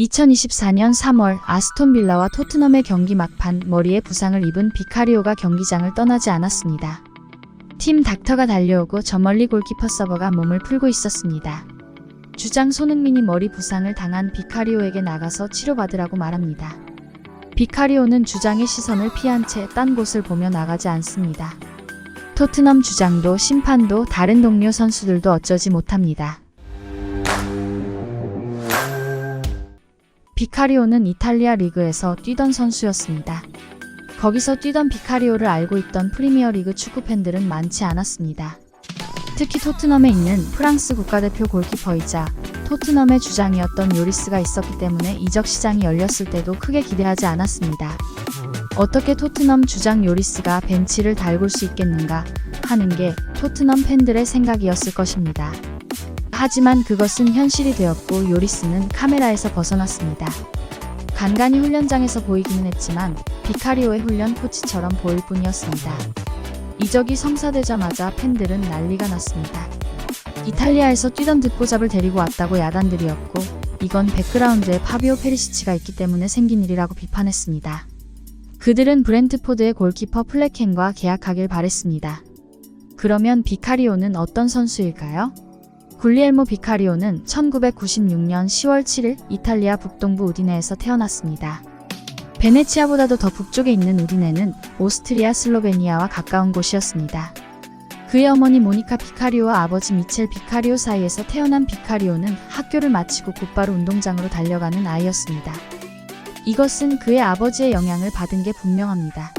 2024년 3월 아스톤 빌라와 토트넘의 경기 막판 머리에 부상을 입은 비카리오가 경기장을 떠나지 않았습니다. 팀 닥터가 달려오고 저 멀리 골키퍼 서버가 몸을 풀고 있었습니다. 주장 손흥민이 머리 부상을 당한 비카리오에게 나가서 치료받으라고 말합니다. 비카리오는 주장의 시선을 피한 채 딴 곳을 보며 나가지 않습니다. 토트넘 주장도 심판도 다른 동료 선수들도 어쩌지 못합니다. 비카리오는 이탈리아 리그에서 뛰던 선수였습니다. 거기서 뛰던 비카리오를 알고 있던 프리미어리그 축구 팬들은 많지 않았습니다. 특히 토트넘에 있는 프랑스 국가대표 골키퍼이자 토트넘의 주장이었던 요리스가 있었기 때문에 이적 시장이 열렸을 때도 크게 기대하지 않았습니다. 어떻게 토트넘 주장 요리스가 벤치를 달굴 수 있겠는가 하는 게 토트넘 팬들의 생각이었을 것입니다. 하지만 그것은 현실이 되었고 요리스는 카메라에서 벗어났습니다. 간간히 훈련장에서 보이기는 했지만 비카리오의 훈련 코치처럼 보일 뿐이었습니다. 이적이 성사되자마자 팬들은 난리가 났습니다. 이탈리아에서 뛰던 듣보잡을 데리고 왔다고 야단들이었고 이건 백그라운드에 파비오 페리시치가 있기 때문에 생긴 일이라고 비판했습니다. 그들은 브렌트포드의 골키퍼 플레켄과 계약하길 바랬습니다. 그러면 비카리오는 어떤 선수일까요? 굴리엘모 비카리오는 1996년 10월 7일 이탈리아 북동부 우디네에서 태어났습니다. 베네치아보다도 더 북쪽에 있는 우디네는 오스트리아 슬로베니아와 가까운 곳이었습니다. 그의 어머니 모니카 비카리오와 아버지 미첼 비카리오 사이에서 태어난 비카리오는 학교를 마치고 곧바로 운동장으로 달려가는 아이였습니다. 이것은 그의 아버지의 영향을 받은 게 분명합니다.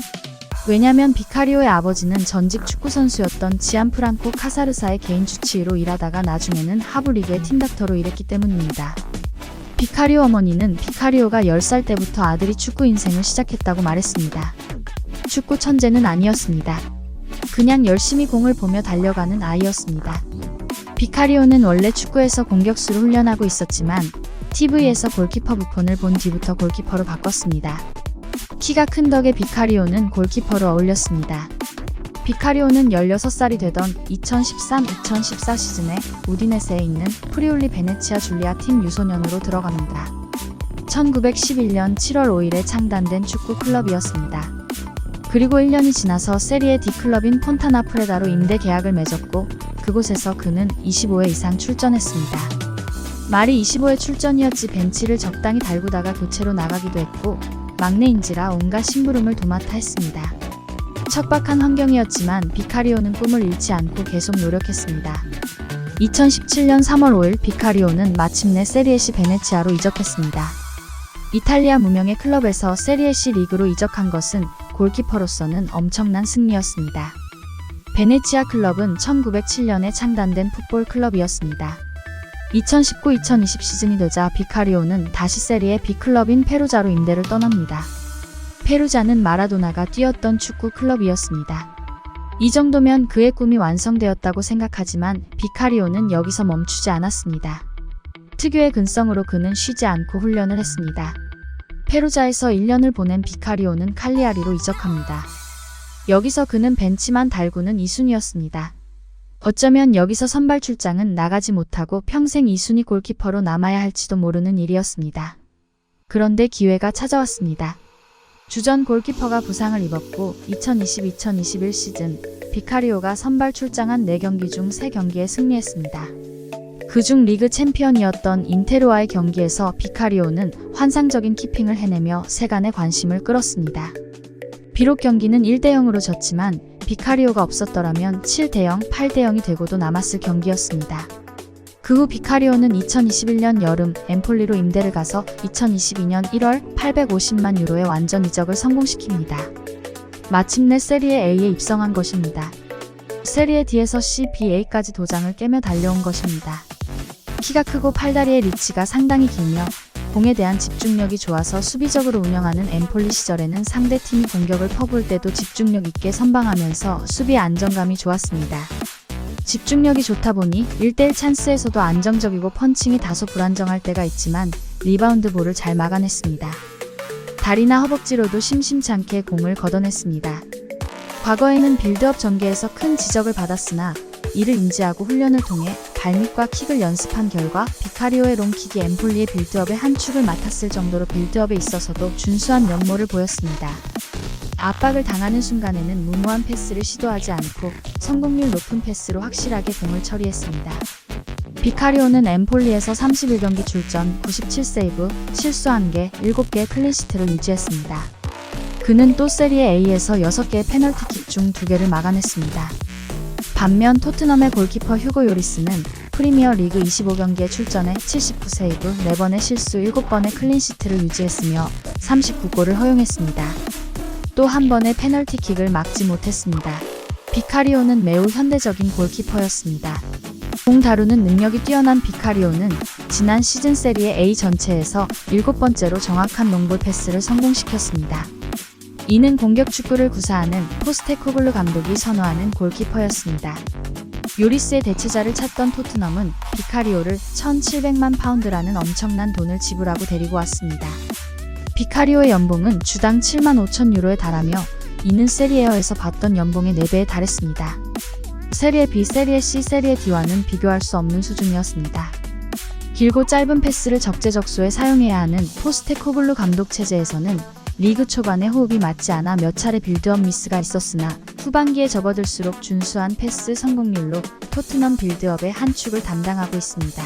왜냐면 비카리오의 아버지는 전직 축구선수였던 지안프랑코 카사르사의 개인 주치의로 일하다가 나중에는 하브리그의 팀닥터로 일했기 때문입니다. 비카리오 어머니는 비카리오가 10살 때부터 아들이 축구 인생을 시작했다고 말했습니다. 축구 천재는 아니었습니다. 그냥 열심히 공을 보며 달려가는 아이였습니다. 비카리오는 원래 축구에서 공격수로 훈련하고 있었지만 TV에서 골키퍼 부폰을 본 뒤부터 골키퍼로 바꿨습니다. 키가 큰 덕에 비카리오는 골키퍼로 어울렸습니다. 비카리오는 16살이 되던 2013-2014 시즌에 우디네세에 있는 프리올리 베네치아 줄리아 팀 유소년으로 들어갑니다. 1911년 7월 5일에 창단된 축구 클럽이었습니다. 그리고 1년이 지나서 세리에 D클럽인 폰타나 프레다로 임대 계약을 맺었고 그곳에서 그는 25회 이상 출전했습니다. 말이 25회 출전이었지 벤치를 적당히 달구다가 교체로 나가기도 했고 막내인지라 온갖 심부름을 도맡아 했습니다. 척박한 환경이었지만 비카리오는 꿈을 잃지 않고 계속 노력했습니다. 2017년 3월 5일 비카리오는 마침내 세리에시 베네치아로 이적했습니다. 이탈리아 무명의 클럽에서 세리에시 리그로 이적한 것은 골키퍼로서는 엄청난 승리였습니다. 베네치아 클럽은 1907년에 창단된 풋볼 클럽이었습니다. 2019-2020 시즌이 되자 비카리오는 다시 세리의 B클럽인 페루자로 임대를 떠납니다. 페루자는 마라도나가 뛰었던 축구 클럽이었습니다. 이 정도면 그의 꿈이 완성되었다고 생각하지만 비카리오는 여기서 멈추지 않았습니다. 특유의 근성으로 그는 쉬지 않고 훈련을 했습니다. 페루자에서 1년을 보낸 비카리오는 칼리아리로 이적합니다. 여기서 그는 벤치만 달구는 2순위였습니다. 어쩌면 여기서 선발 출장은 나가지 못하고 평생 2순위 골키퍼로 남아야 할지도 모르는 일이었습니다. 그런데 기회가 찾아왔습니다. 주전 골키퍼가 부상을 입었고 2020-2021 시즌 비카리오가 선발 출장한 4경기 중 3경기에 승리했습니다. 그중 리그 챔피언이었던 인테르와의 경기에서 비카리오는 환상적인 키핑을 해내며 세간의 관심을 끌었습니다. 비록 경기는 1대0으로 졌지만 비카리오가 없었더라면 7대0, 8대0이 되고도 남았을 경기였습니다. 그 후 비카리오는 2021년 여름 엠폴리로 임대를 가서 2022년 1월 850만 유로의 완전 이적을 성공시킵니다. 마침내 세리에 A에 입성한 것입니다. 세리에 D에서 C, B, A까지 도장을 깨며 달려온 것입니다. 키가 크고 팔다리의 리치가 상당히 길며 공에 대한 집중력이 좋아서 수비적으로 운영하는 엠폴리 시절에는 상대팀이 공격을 퍼부을 때도 집중력 있게 선방하면서 수비 안정감이 좋았습니다. 집중력이 좋다 보니 1대1 찬스에서도 안정적이고 펀칭이 다소 불안정할 때가 있지만 리바운드 볼을 잘 막아냈습니다. 다리나 허벅지로도 심심찮게 공을 걷어냈습니다. 과거에는 빌드업 전개에서 큰 지적을 받았으나 이를 인지하고 훈련을 통해 발밑과 킥을 연습한 결과 비카리오의 롱킥이 엠폴리의 빌드업의 한 축을 맡았을 정도로 빌드업에 있어서도 준수한 면모를 보였습니다. 압박을 당하는 순간에는 무모한 패스를 시도하지 않고 성공률 높은 패스로 확실하게 공을 처리했습니다. 비카리오는 엠폴리에서 31경기 출전 97세이브, 실수 1개, 7개의 클린시트를 유지했습니다. 그는 또 세리에 A에서 6개의 페널티킥 중 2개를 막아냈습니다. 반면 토트넘의 골키퍼 휴고 요리스는 프리미어 리그 25경기에 출전해 79세이브, 4번의 실수 7번의 클린시트를 유지했으며 39골을 허용했습니다. 또 한 번의 페널티킥을 막지 못했습니다. 비카리오는 매우 현대적인 골키퍼였습니다. 공 다루는 능력이 뛰어난 비카리오는 지난 시즌 세리의 A 전체에서 7번째로 정확한 롱볼 패스를 성공시켰습니다. 이는 공격 축구를 구사하는 포스테코글루 감독이 선호하는 골키퍼였습니다. 요리스의 대체자를 찾던 토트넘은 비카리오를 1,700만 파운드라는 엄청난 돈을 지불하고 데리고 왔습니다. 비카리오의 연봉은 주당 7만 5천 유로에 달하며 이는 세리에어에서 받던 연봉의 4배에 달했습니다. 세리에 B, 세리에 C, 세리에 D와는 비교할 수 없는 수준이었습니다. 길고 짧은 패스를 적재적소에 사용해야 하는 포스테코글루 감독 체제에서는 리그 초반에 호흡이 맞지 않아 몇 차례 빌드업 미스가 있었으나 후반기에 접어들수록 준수한 패스 성공률로 토트넘 빌드업의 한 축을 담당하고 있습니다.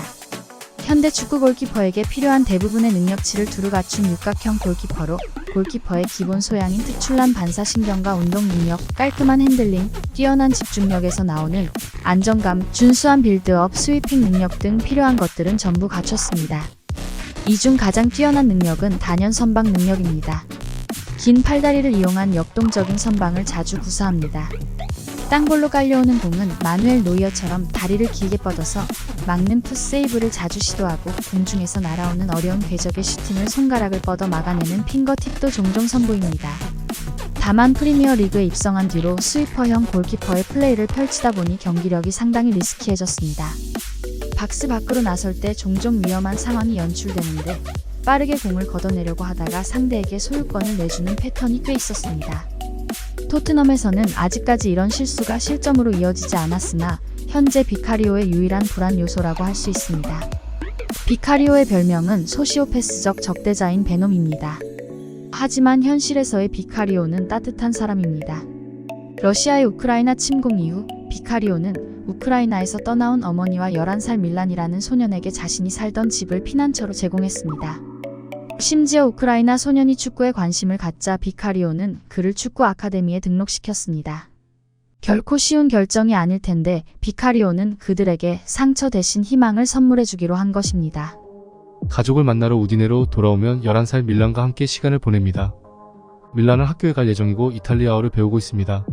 현대 축구 골키퍼에게 필요한 대부분의 능력치를 두루 갖춘 육각형 골키퍼로 골키퍼의 기본 소양인 특출난 반사신경과 운동 능력, 깔끔한 핸들링, 뛰어난 집중력에서 나오는 안정감, 준수한 빌드업, 스위핑 능력 등 필요한 것들은 전부 갖췄습니다. 이 중 가장 뛰어난 능력은 단연 선방 능력입니다. 긴 팔다리를 이용한 역동적인 선방을 자주 구사합니다. 땅볼로 깔려오는 공은 마누엘 노이어처럼 다리를 길게 뻗어서 막는 풋세이브를 자주 시도하고 공중에서 날아오는 어려운 궤적의 슈팅을 손가락을 뻗어 막아내는 핑거팁도 종종 선보입니다. 다만 프리미어 리그에 입성한 뒤로 스위퍼형 골키퍼의 플레이를 펼치다 보니 경기력이 상당히 리스키해졌습니다. 박스 밖으로 나설 때 종종 위험한 상황이 연출되는데 빠르게 공을 걷어내려고 하다가 상대에게 소유권을 내주는 패턴이 꽤 있었습니다. 토트넘에서는 아직까지 이런 실수가 실점으로 이어지지 않았으나 현재 비카리오의 유일한 불안 요소라고 할 수 있습니다. 비카리오의 별명은 소시오패스적 적대자인 베놈입니다. 하지만 현실에서의 비카리오는 따뜻한 사람입니다. 러시아의 우크라이나 침공 이후 비카리오는 우크라이나에서 떠나온 어머니와 11살 밀란이라는 소년에게 자신이 살던 집을 피난처로 제공했습니다. 심지어 우크라이나 소년이 축구에 관심을 갖자 비카리오는 그를 축구 아카데미에 등록시켰습니다. 결코 쉬운 결정이 아닐 텐데 비카리오는 그들에게 상처 대신 희망을 선물해 주기로 한 것입니다. 가족을 만나러 우디네로 돌아오면 11살 밀란과 함께 시간을 보냅니다. 밀란은 학교에 갈 예정이고 이탈리아어를 배우고 있습니다.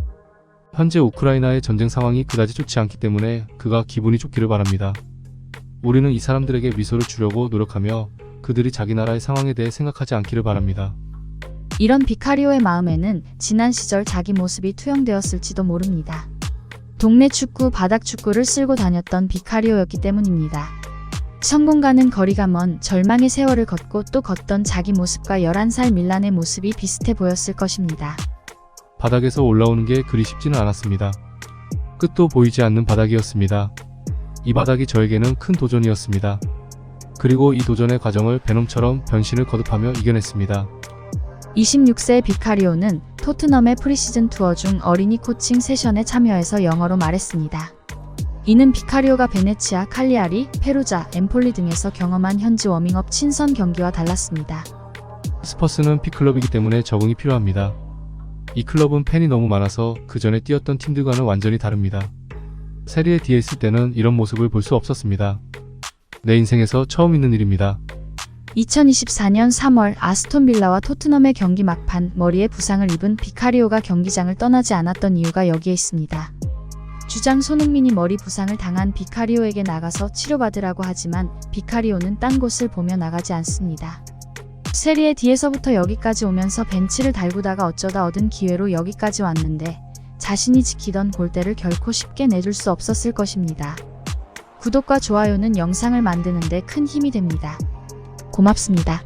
현재 우크라이나의 전쟁 상황이 그다지 좋지 않기 때문에 그가 기분이 좋기를 바랍니다. 우리는 이 사람들에게 미소를 주려고 노력하며 그들이 자기 나라의 상황에 대해 생각하지 않기를 바랍니다. 이런 비카리오의 마음에는 지난 시절 자기 모습이 투영되었을지도 모릅니다. 동네 축구, 바닥 축구를 쓸고 다녔던 비카리오였기 때문입니다. 성공가는 거리가 먼 절망의 세월을 걷고 또 걷던 자기 모습과 11살 밀란의 모습이 비슷해 보였을 것입니다. 바닥에서 올라오는 게 그리 쉽지는 않았습니다. 끝도 보이지 않는 바닥이었습니다. 이 바닥이 저에게는 큰 도전이었습니다. 그리고 이 도전의 과정을 베놈처럼 변신을 거듭하며 이겨냈습니다. 26세의 비카리오는 토트넘의 프리시즌 투어 중 어린이 코칭 세션에 참여해서 영어로 말했습니다. 이는 비카리오가 베네치아, 칼리아리, 페루자, 엠폴리 등에서 경험한 현지 워밍업 친선 경기와 달랐습니다. 스퍼스는 P클럽이기 때문에 적응이 필요합니다. 이 클럽은 팬이 너무 많아서 그 전에 뛰었던 팀들과는 완전히 다릅니다. 세리에 D에 있을 때는 이런 모습을 볼 수 없었습니다. 내 인생에서 처음 있는 일입니다. 2024년 3월 아스톤 빌라와 토트넘의 경기 막판 머리에 부상을 입은 비카리오가 경기장을 떠나지 않았던 이유가 여기에 있습니다. 주장 손흥민이 머리 부상을 당한 비카리오에게 나가서 치료받으라고 하지만 비카리오는 딴 곳을 보며 나가지 않습니다. 세리에 D에서부터 여기까지 오면서 벤치를 달구다가 어쩌다 얻은 기회로 여기까지 왔는데 자신이 지키던 골대를 결코 쉽게 내줄 수 없었을 것입니다. 구독과 좋아요는 영상을 만드는데 큰 힘이 됩니다. 고맙습니다.